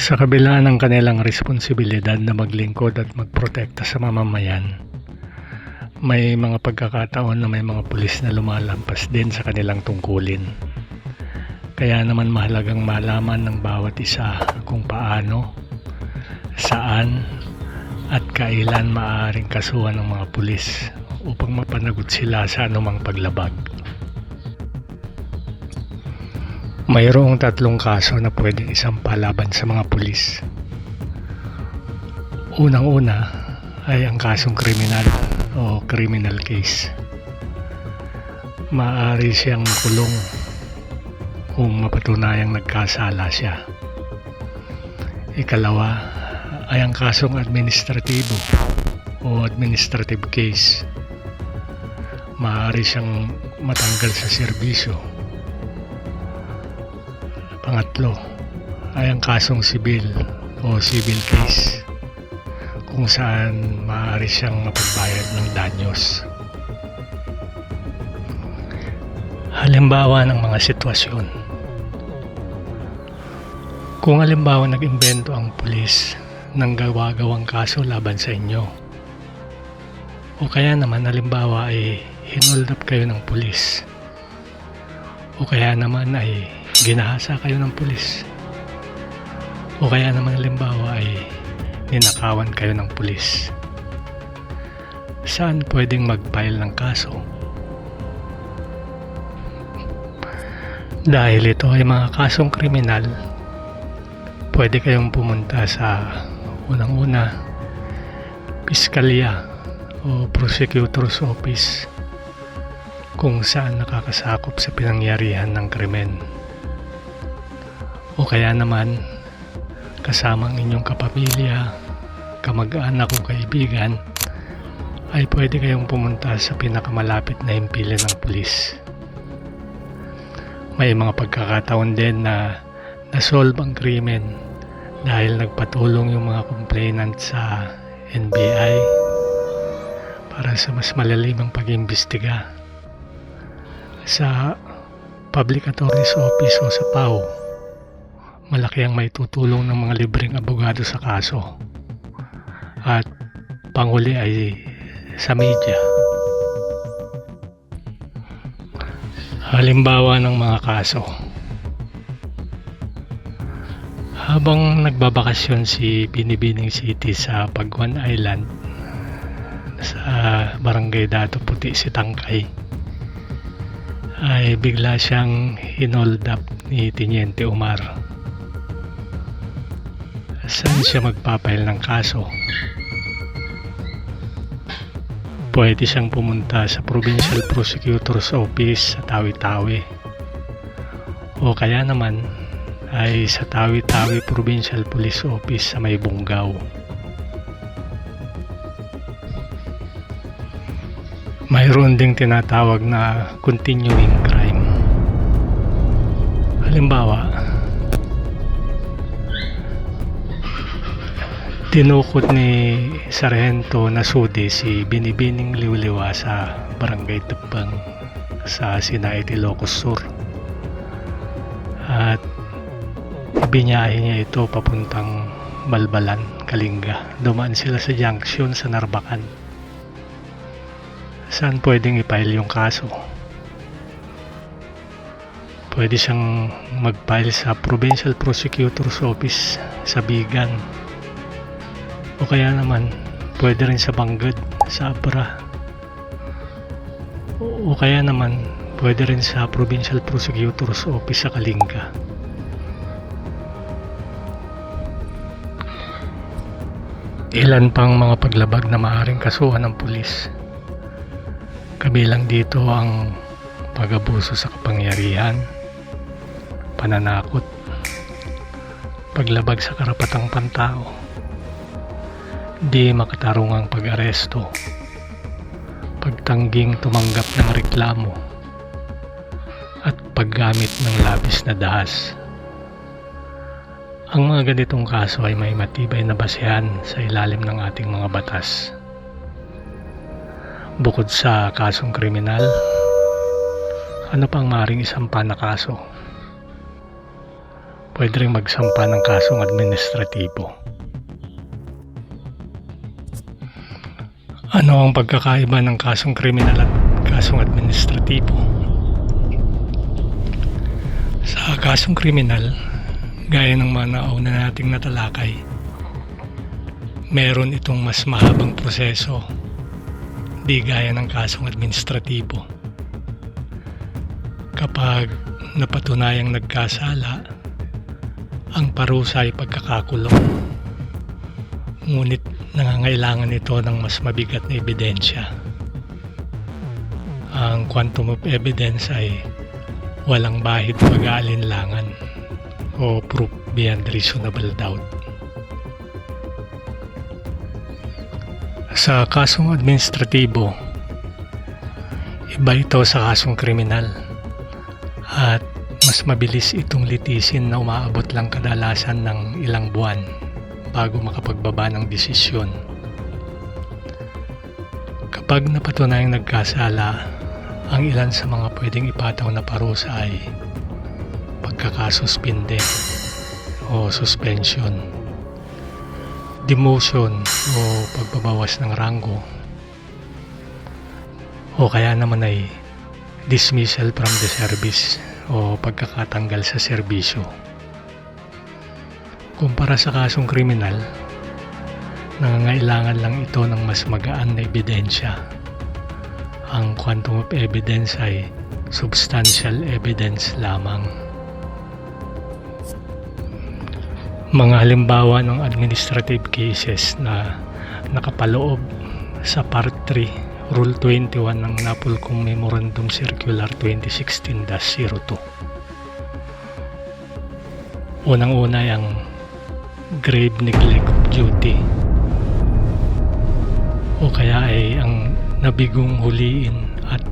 Sa kabila ng kanilang responsibilidad na maglingkod at magprotekta sa mamamayan, may mga pagkakataon na may mga pulis na lumalampas din sa kanilang tungkulin. Kaya naman mahalagang malaman ng bawat isa kung paano, saan, at kailan maaaring kasuhan ng mga pulis upang mapanagot sila sa anumang paglabag. Mayroong tatlong kaso na pwedeng isampa laban sa mga pulis. Unang-una ay ang kasong kriminal o criminal case. Maaari siyang makulong kung mapatunayang nagkasala siya. Ikalawa ay ang kasong administratibo o administrative case. Maaari siyang matanggal sa serbisyo Pangatlo ay ang kasong sibil o civil case kung saan maaari siyang mapagbayad ng danyos. Halimbawa ng mga sitwasyon. Kung halimbawa nag-imbento ang pulis ng gawa-gawang kaso laban sa inyo, o kaya naman halimbawa ay hinold up kayo ng pulis, o kaya naman ay ginahasa kayo ng pulis. O kaya naman halimbawa ay ninakawan kayo ng pulis. Saan pwedeng mag-file ng kaso? Dahil ito ay mga kasong kriminal, pwede kayong pumunta sa unang-una, piskalya o prosecutor's office kung saan nakakasakop sa pinangyarihan ng krimen o kaya naman kasama ang inyong kapamilya, kamag-anak o kaibigan ay pwede kayong pumunta sa pinakamalapit na himpilan ng pulis. May mga pagkakataon din na nasolve ang krimen dahil nagpatulong yung mga complainant sa NBI para sa mas malalimang pag-imbestiga sa Public Attorney's Office o sa PAO malaki ang may tutulong ng mga libreng abogado sa kaso. At panghuli ay sa media. Halimbawa ng mga kaso. Habang nagbabakasyon si Binibining City sa Pagwan Island sa Barangay Dato Puti si Tangkay ay bigla siyang hinold up ni Tiniente Umar Saan siya magpapail ng kaso? Pwede siyang pumunta sa Provincial Prosecutor's Office sa Tawi-Tawi. O kaya naman ay sa Tawi-Tawi Provincial Police Office sa May Bungaw. Mayroon ding tinatawag na continuing crime. Halimbawa, Tinukot ni Sargento Nasudi si Binibining Liwliwa sa Barangay Tupang sa Sinaiti Ilocos Sur. At binyahe niya ito papuntang Balbalan, Kalinga. Dumaan sila sa junction sa Narbacan. Saan pwedeng i-file yung kaso? Pwede siyang mag-file sa Provincial Prosecutor's Office sa Bigan o kaya naman, pwede rin sa Banggad, sa Abra. O, o kaya naman, pwede rin sa Provincial Prosecutor's Office sa Kalinga. Ilan pang mga paglabag na maaaring kasuhan ng pulis. Kabilang dito ang pag-abuso sa kapangyarihan, pananakot, paglabag sa karapatang pantao, di makatarungang pag-aresto, pagtangging tumanggap ng reklamo, at paggamit ng labis na dahas. Ang mga ganitong kaso ay may matibay na basehan sa ilalim ng ating mga batas. Bukod sa kasong kriminal, ano pang maring isampa na kaso? pwede rin magsampa ng kasong administratibo. Ano ang pagkakaiba ng kasong kriminal at kasong administratibo? Sa kasong kriminal, gaya ng mga nauna nating natalakay, meron itong mas mahabang proseso, di gaya ng kasong administratibo. Kapag napatunayang nagkasala, ang parusa ay pagkakakulong. Ngunit nangangailangan ito ng mas mabigat na ebidensya. Ang quantum of evidence ay walang bahid pag-aalinlangan o proof beyond reasonable doubt. Sa kasong administratibo, iba ito sa kasong kriminal at mas mabilis itong litisin na umaabot lang kadalasan ng ilang buwan bago makapagbaba ng desisyon. Kapag napatunayang nagkasala, ang ilan sa mga pwedeng ipataw na parusa ay pagkakasuspinde o suspension, demotion o pagbabawas ng rango, o kaya naman ay dismissal from the service o pagkakatanggal sa serbisyo. Kumpara sa kasong kriminal, nangangailangan lang ito ng mas magaan na ebidensya. Ang quantum of evidence ay substantial evidence lamang. Mga halimbawa ng administrative cases na nakapaloob sa Part 3, Rule 21 ng Napolcom Memorandum Circular 2016-02. Unang-una ang grave neglect of duty o kaya ay ang nabigong huliin at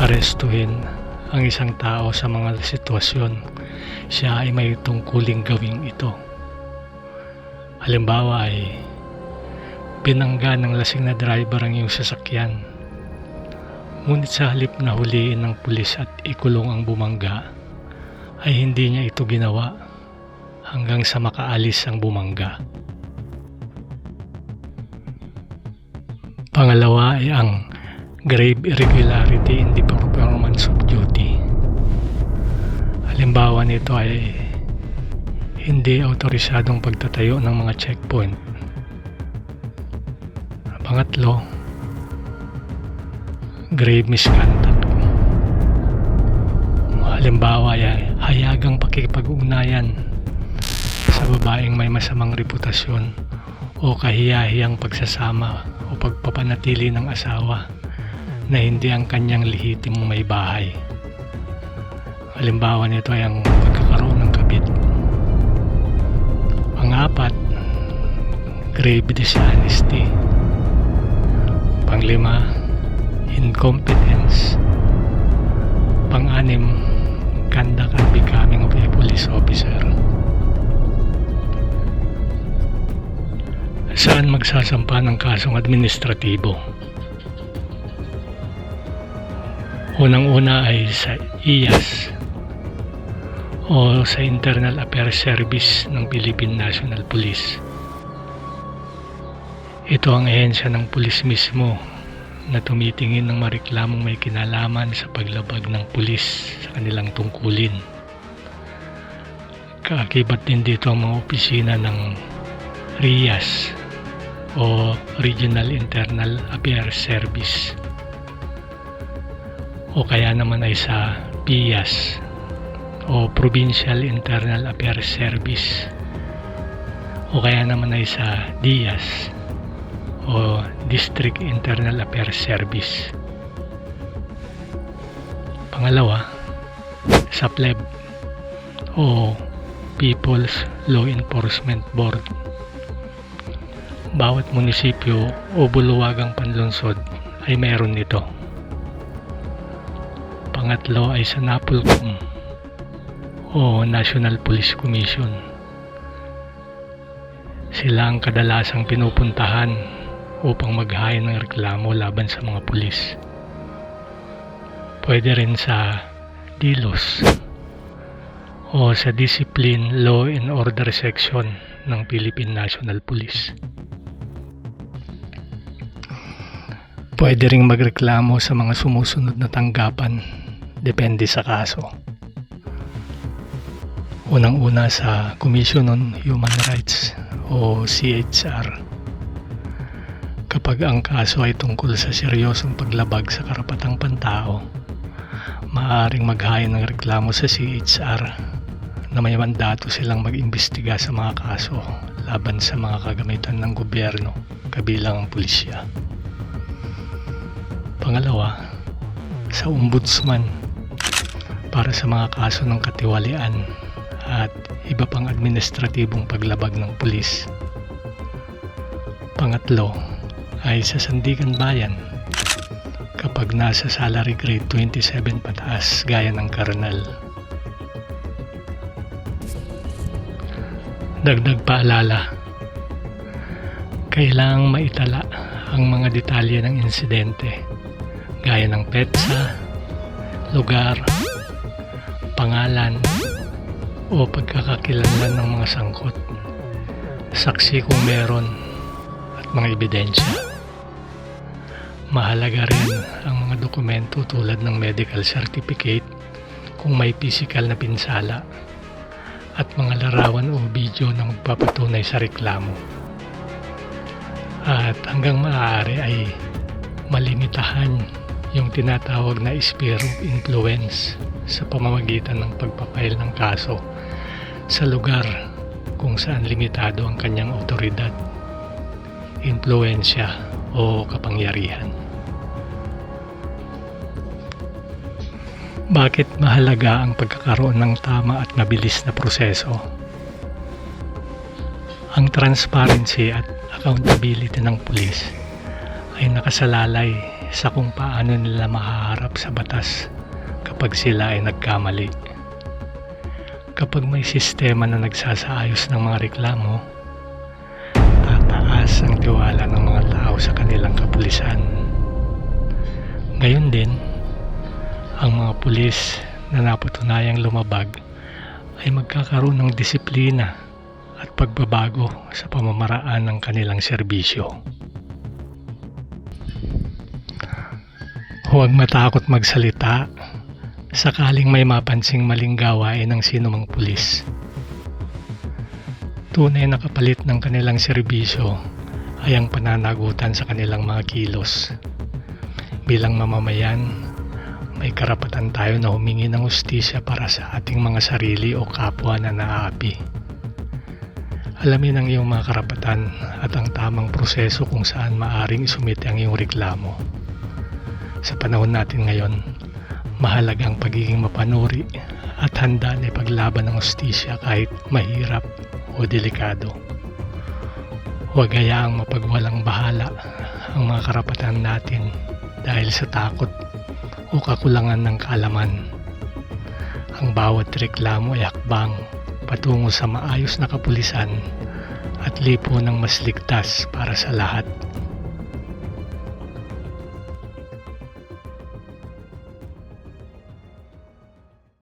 arestuhin ang isang tao sa mga sitwasyon siya ay may tungkuling gawing ito. Halimbawa ay binangga ng lasing na driver ang iyong sasakyan. Ngunit sa halip na huliin ng pulis at ikulong ang bumangga, ay hindi niya ito ginawa hanggang sa makaalis ang bumangga. Pangalawa ay ang grave irregularity in the performance of duty. Halimbawa nito ay hindi autorisadong pagtatayo ng mga checkpoint. Pangatlo, grave misconduct. Halimbawa ay hayagang pakikipag-ugnayan sa babaeng may masamang reputasyon o kahiyahiyang pagsasama o pagpapanatili ng asawa na hindi ang kanyang lehitimong may bahay. Halimbawa nito ay ang pagkakaroon ng kabit. Pangapat, grave dishonesty. Panglima, incompetence. Pang-anim, conduct and becoming of a police officer. Saan magsasampa ng kasong administratibo? Unang-una ay sa IAS o sa Internal Affairs Service ng Philippine National Police. Ito ang ehensya ng pulis mismo na tumitingin ng mareklamong may kinalaman sa paglabag ng pulis sa kanilang tungkulin. Kaakibat din dito ang mga opisina ng RIAS o Regional Internal Affairs Service. O kaya naman ay sa PIAS o Provincial Internal Affairs Service. O kaya naman ay sa DIAS o District Internal Affairs Service. Pangalawa sa PLEB o People's Law Enforcement Board bawat munisipyo o buluwagang panlungsod ay meron nito. Pangatlo ay sa NAPOLCOM o National Police Commission. Sila ang kadalasang pinupuntahan upang maghain ng reklamo laban sa mga pulis. Pwede rin sa DILOS o sa Discipline, Law and Order Section ng Philippine National Police. Pwede ring magreklamo sa mga sumusunod na tanggapan depende sa kaso. Unang-una sa Commission on Human Rights o CHR. Kapag ang kaso ay tungkol sa seryosong paglabag sa karapatang pantao, maaaring maghain ng reklamo sa CHR na may mandato silang mag-imbestiga sa mga kaso laban sa mga kagamitan ng gobyerno kabilang ang pulisya. Pangalawa, sa ombudsman para sa mga kaso ng katiwalian at iba pang administratibong paglabag ng pulis. Pangatlo ay sa Sandigan Bayan kapag nasa salary grade 27 pataas gaya ng karnal. Dagdag paalala, kailangang maitala ang mga detalye ng insidente gaya ng petsa, lugar, pangalan, o pagkakakilanlan ng mga sangkot, saksi kung meron, at mga ebidensya. Mahalaga rin ang mga dokumento tulad ng medical certificate kung may physical na pinsala at mga larawan o video na magpapatunay sa reklamo. At hanggang maaari ay malimitahan yung tinatawag na sphere of influence sa pamamagitan ng pagpapail ng kaso sa lugar kung saan limitado ang kanyang otoridad, impluensya o kapangyarihan. Bakit mahalaga ang pagkakaroon ng tama at mabilis na proseso? Ang transparency at accountability ng pulis ay nakasalalay sa kung paano nila mahaharap sa batas kapag sila ay nagkamali. Kapag may sistema na nagsasaayos ng mga reklamo, tataas ang tiwala ng mga tao sa kanilang kapulisan. Gayon din, ang mga pulis na napatunayang lumabag ay magkakaroon ng disiplina at pagbabago sa pamamaraan ng kanilang serbisyo. Huwag matakot magsalita sakaling may mapansing maling gawain ng sinumang pulis. Tunay na kapalit ng kanilang serbisyo ay ang pananagutan sa kanilang mga kilos. Bilang mamamayan, may karapatan tayo na humingi ng ustisya para sa ating mga sarili o kapwa na naaapi. Alamin ang iyong mga karapatan at ang tamang proseso kung saan maaring isumite ang iyong reklamo. Sa panahon natin ngayon, mahalaga ang pagiging mapanuri at handa na ipaglaban ng ustisya kahit mahirap o delikado. Huwag hayaang mapagwalang bahala ang mga karapatan natin dahil sa takot o kakulangan ng kaalaman. Ang bawat reklamo ay hakbang patungo sa maayos na kapulisan at lipo ng mas ligtas para sa lahat.